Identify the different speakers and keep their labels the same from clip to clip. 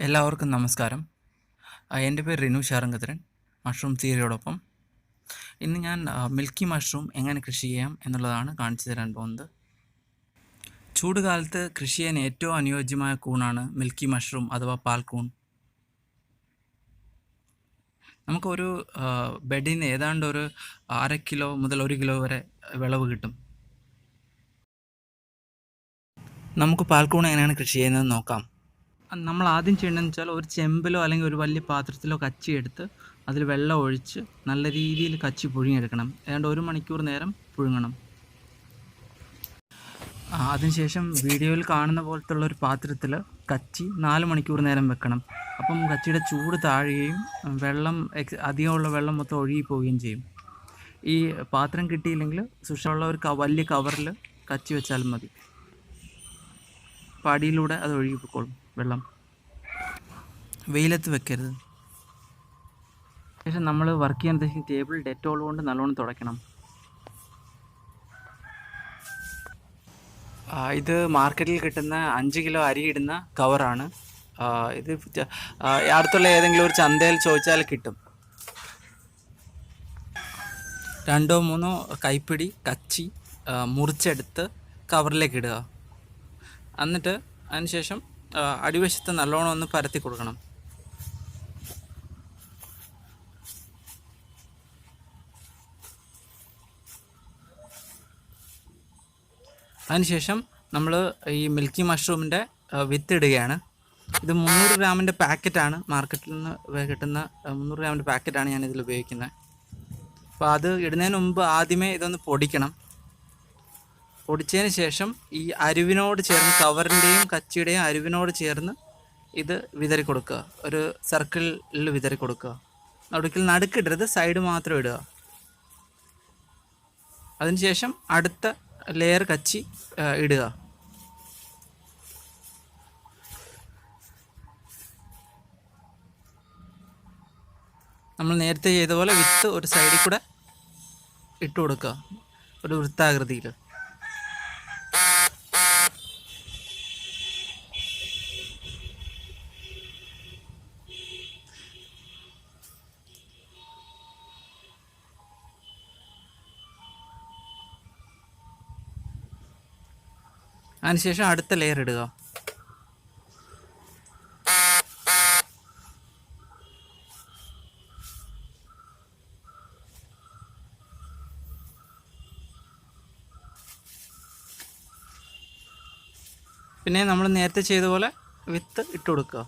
Speaker 1: എല്ലാവർക്കും നമസ്കാരം. എന്റെ പേര് റിനു ശാരംഗദ്രൻ മഷ്റൂം തിയറിയോടൊപ്പം. ഇന്ന് ഞാൻ മിൽക്കി മഷ്റൂം എങ്ങനെ കൃഷി ചെയ്യാം എന്നുള്ളതാണ് കാണിച്ചു തരാൻ പോകുന്നത്. ചൂട് കാലത്ത് കൃഷി ചെയ്യാൻ ഏറ്റവും അനുയോജ്യമായ കൂണാണ് മിൽക്കി മഷ്റൂം അഥവാ പാൽക്കൂൺ. നമുക്കൊരു ബെഡിന് ഏതാണ്ട് ഒരു അര കിലോ മുതൽ ഒരു കിലോ വരെ വിളവ് കിട്ടും. നമുക്ക് പാൽക്കൂൺ എങ്ങനെയാണ് കൃഷി ചെയ്യുന്നത് നോക്കാം. നമ്മൾ ആദ്യം ചെയ്യേണ്ടതെന്ന് വെച്ചാൽ ഒരു ചെമ്പിലോ അല്ലെങ്കിൽ ഒരു വലിയ പാത്രത്തിലോ കച്ചി എടുത്ത് അതിൽ വെള്ളം ഒഴിച്ച് നല്ല രീതിയിൽ കച്ചി പുഴുങ്ങിയെടുക്കണം. ഏതാണ്ട് ഒരു മണിക്കൂർ നേരം പുഴുങ്ങണം. അതിനുശേഷം വീഡിയോയിൽ കാണുന്ന പോലത്തുള്ള ഒരു പാത്രത്തിൽ കച്ചി നാല് മണിക്കൂർ നേരം വെക്കണം. അപ്പം കച്ചിയുടെ ചൂട് താഴുകയും വെള്ളം അധികമുള്ള വെള്ളം മൊത്തം ഒഴുകി പോവുകയും ചെയ്യും. ഈ പാത്രം കിട്ടിയില്ലെങ്കിൽ സുഷമുള്ള ഒരു വലിയ കവറിൽ കച്ചി വെച്ചാലും മതി. പടിയിലൂടെ അത് ഒഴുകിപ്പോയിക്കോളും വെള്ളം. വെയിലത്ത് വെക്കരുത്. ശേഷം നമ്മൾ വർക്ക് ചെയ്യാൻ ഉദ്ദേശിക്കുന്ന ടേബിൾ ഡെറ്റോൾ കൊണ്ട് നല്ലോണം തുടയ്ക്കണം. ഇത് മാർക്കറ്റിൽ കിട്ടുന്ന അഞ്ച് കിലോ അരി ഇടുന്ന കവറാണ് ഇത് അടുത്തുള്ള ഏതെങ്കിലും ഒരു ചന്തയിൽ ചോദിച്ചാൽ കിട്ടും. രണ്ടോ മൂന്നോ കൈപ്പിടി കച്ചി മുറിച്ചെടുത്ത് കവറിലേക്ക് ഇടുക. എന്നിട്ട് അതിനുശേഷം അടിവശത്ത് നല്ലോണം ഒന്ന് പരത്തി കൊടുക്കണം. അതിനുശേഷം നമ്മൾ ഈ മിൽക്കി മഷ്റൂമിന്റെ വിത്തിടുകയാണ്. ഇത് മുന്നൂറ് ഗ്രാമിന്റെ പാക്കറ്റാണ് മാർക്കറ്റിൽ നിന്ന് കിട്ടുന്ന മുന്നൂറ് ഗ്രാമിന്റെ പാക്കറ്റാണ് ഞാൻ ഇതിൽ ഉപയോഗിക്കുന്നത്. അപ്പോൾ അത് ഇടുന്നതിന് മുമ്പ് ആദ്യമേ ഇതൊന്ന് പൊടിക്കണം. പൊടിച്ചതിന് ശേഷം ഈ അരുവിനോട് ചേർന്ന് കവറിന്റെയും കച്ചിയുടെയും അരുവിനോട് ചേർന്ന് ഇത് വിതറി കൊടുക്കുക. ഒരു സർക്കിളിൽ വിതറി കൊടുക്കുക. നടുക്കിൽ നടുക്കിടരുത് സൈഡ് മാത്രം ഇടുക. അതിനുശേഷം അടുത്ത ലെയർ കച്ചി ഇടുക. നമ്മൾ നേരത്തെ ചെയ്ത പോലെ വിത്ത് ഒരു സൈഡിൽ കൂടെ ഇട്ട് കൊടുക്കുക. ഒരു വൃത്താകൃതിയിൽ. അതിനുശേഷം അടുത്ത ലെയർ ഇടുക. പിന്നെ നമ്മൾ നേരത്തെ ചെയ്ത പോലെ വിത്ത് ഇട്ട് കൊടുക്കുക.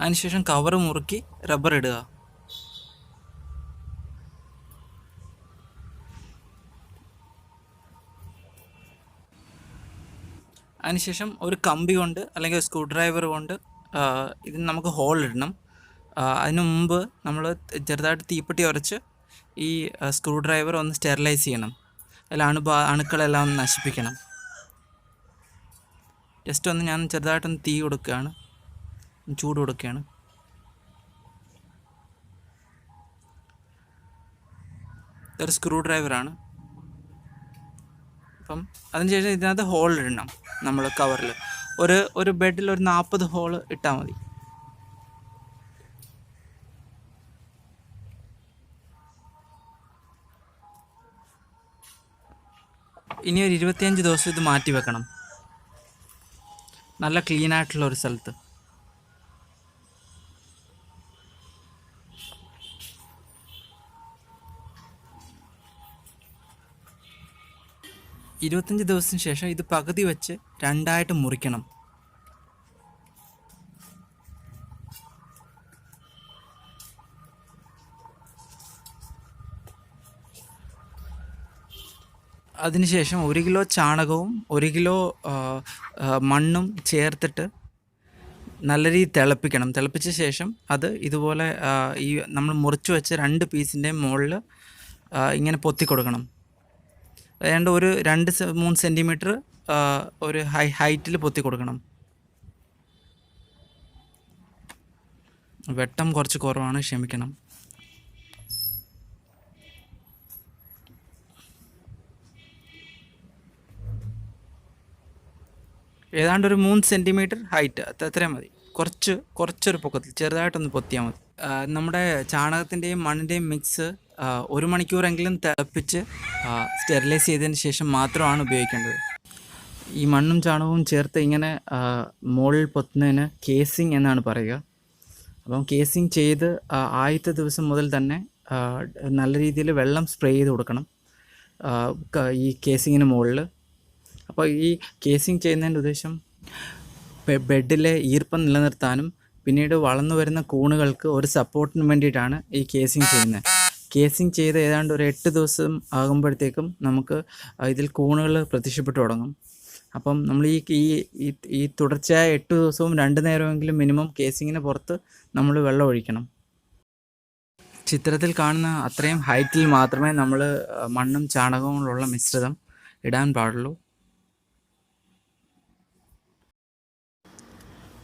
Speaker 1: അതിനുശേഷം കവർ മുറുക്കി റബ്ബർ ഇടുക. അതിനുശേഷം ഒരു കമ്പി കൊണ്ട് അല്ലെങ്കിൽ സ്ക്രൂ ഡ്രൈവർ കൊണ്ട് ഇതിന് നമുക്ക് ഹോൾ ഇടണം. അതിനു മുമ്പ് നമ്മൾ ചെറുതായിട്ട് തീപ്പെട്ടി ഉരച്ച് ഈ സ്ക്രൂ ഡ്രൈവർ ഒന്ന് സ്റ്റെറിലൈസ് ചെയ്യണം. അതിൽ അണുബ അണുക്കളെല്ലാം ഒന്ന് നശിപ്പിക്കണം. ജസ്റ്റ് ഒന്ന് ഞാൻ ചെറുതായിട്ടൊന്ന് തീ കൊടുക്കുകയാണ്. ചൂട് കൊടുക്കുകയാണ്. ഇതൊരു സ്ക്രൂ ഡ്രൈവറാണ് അപ്പം അതിനുശേഷം ഇതിനകത്ത് ഹോൾ ഇടണം നമ്മൾ കവറിൽ ഒരു ഒരു ബെഡിൽ ഒരു നാൽപ്പത് ഹോൾ ഇട്ടാൽ മതി. ഇനി ഒരു ഇരുപത്തിയഞ്ച് ദിവസം ഇത് മാറ്റി വെക്കണം. നല്ല ക്ലീൻ ആയിട്ടുള്ള ഒരു സ്ഥലത്ത്. ഇരുപത്തഞ്ച് ദിവസത്തിന് ശേഷം ഇത് പകുതി വെച്ച് രണ്ടായിട്ട് മുറിക്കണം. അതിനുശേഷം ഒരു കിലോ ചാണകവും ഒരു കിലോ മണ്ണും ചേർത്തിട്ട് നല്ല രീതിയിൽ തിളപ്പിക്കണം. തിളപ്പിച്ച ശേഷം അത് ഇതുപോലെ ഈ നമ്മൾ മുറിച്ചു വെച്ച രണ്ട് പീസിന്റെയും മുകളിൽ ഇങ്ങനെ പൊത്തി കൊടുക്കണം ഏതാണ്ട് ഒരു രണ്ട് മൂന്ന് സെന്റിമീറ്റർ ഒരു ഹൈ ഹൈറ്റിൽ പൊത്തി കൊടുക്കണം. വെട്ടം കുറച്ച് കുറവാണ് ക്ഷമിക്കണം. ഏതാണ്ട് ഒരു മൂന്ന് സെന്റിമീറ്റർ ഹൈറ്റ് അത്രയും മതി. കുറച്ച് കുറച്ചൊരു പൊക്കത്തിൽ ചെറുതായിട്ടൊന്ന് പൊത്തിയാൽ മതി. നമ്മുടെ ചാണകത്തിന്റെയും മണ്ണിന്റെയും മിക്സ് ഒരു മണിക്കൂറെങ്കിലും തിളപ്പിച്ച് സ്റ്റെറിലൈസ് ചെയ്തതിന് ശേഷം മാത്രമാണ് ഉപയോഗിക്കേണ്ടത്. ഈ മണ്ണും ചാണകവും ചേർത്ത് ഇങ്ങനെ മുകളിൽ പൊത്തുന്നതിന് കേസിങ് എന്നാണ് പറയുക. അപ്പം കേസിങ് ചെയ്ത് ആദ്യത്തെ ദിവസം മുതൽ തന്നെ നല്ല രീതിയിൽ വെള്ളം സ്പ്രേ ചെയ്ത് കൊടുക്കണം ഈ കേസിങ്ങിന് മുകളിൽ. അപ്പോൾ ഈ കേസിങ് ചെയ്യുന്നതിന്റെ ഉദ്ദേശം ബെഡിലെ ഈർപ്പം നിലനിർത്താനും പിന്നീട് വളർന്നു വരുന്ന കൂണുകൾക്ക് ഒരു സപ്പോർട്ടിന് വേണ്ടിയിട്ടാണ് ഈ കേസിങ് ചെയ്യുന്നത്. കേസിങ് ചെയ്ത് ഏതാണ്ട് ഒരു എട്ട് ദിവസം ആകുമ്പോഴത്തേക്കും നമുക്ക് ഇതിൽ കൂണുകൾ പ്രത്യക്ഷപ്പെട്ടു തുടങ്ങും. അപ്പം നമ്മൾ ഈ ഈ ഈ- തുടർച്ചയായ എട്ട് ദിവസവും രണ്ട് നേരമെങ്കിലും മിനിമം കേസിങ്ങിന് പുറത്ത് നമ്മൾ വെള്ളം ഒഴിക്കണം. ചിത്രത്തിൽ കാണുന്ന അത്രയും ഹൈറ്റിൽ മാത്രമേ നമ്മൾ മണ്ണും ചാണകവും ഉള്ള മിശ്രിതം ഇടാൻ പാടുള്ളൂ.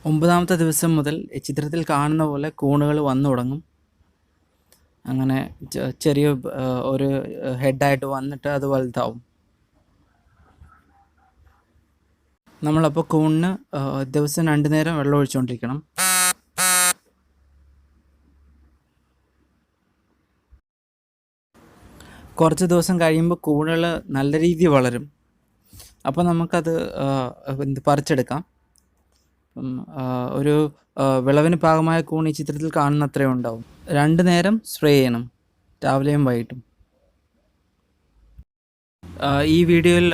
Speaker 1: ഒമ്പതാമത്തെ ദിവസം മുതൽ ചിത്രത്തിൽ കാണുന്ന പോലെ കൂണുകൾ വന്നു തുടങ്ങും. അങ്ങനെ ചെറിയ ഒരു ഹെഡായിട്ട് വന്നിട്ട് അത് വലുതാവും. നമ്മളപ്പോൾ കൂണിന് ദിവസം രണ്ടു നേരം വെള്ളം ഒഴിച്ചുകൊണ്ടിരിക്കണം കുറച്ച് ദിവസം കഴിയുമ്പോൾ കൂണുകൾ നല്ല രീതിയിൽ വളരും. അപ്പോൾ നമുക്കത് പറിച്ചെടുക്കാം. ഒരു വിളവിന് പാകമായ കൂൺ ഈ ചിത്രത്തിൽ കാണുന്ന അത്രയും ഉണ്ടാവും. രണ്ട് നേരം സ്പ്രേ ചെയ്യണം രാവിലെയും വൈകിട്ടും. ഈ വീഡിയോയിൽ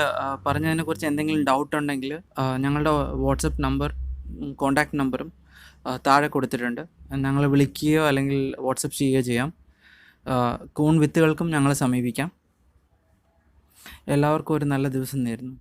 Speaker 1: പറഞ്ഞതിനെക്കുറിച്ച് എന്തെങ്കിലും ഡൗട്ട് ഉണ്ടെങ്കിൽ ഞങ്ങളുടെ വാട്സപ്പ് നമ്പർ കോണ്ടാക്ട് നമ്പറും താഴെ കൊടുത്തിട്ടുണ്ട്. ഞങ്ങളെ വിളിക്കുകയോ അല്ലെങ്കിൽ വാട്സപ്പ് ചെയ്യുകയോ ചെയ്യാം. കൂൺ വിത്തുകൾക്കും ഞങ്ങളെ സമീപിക്കാം. എല്ലാവർക്കും ഒരു നല്ല ദിവസം നേരുന്നു.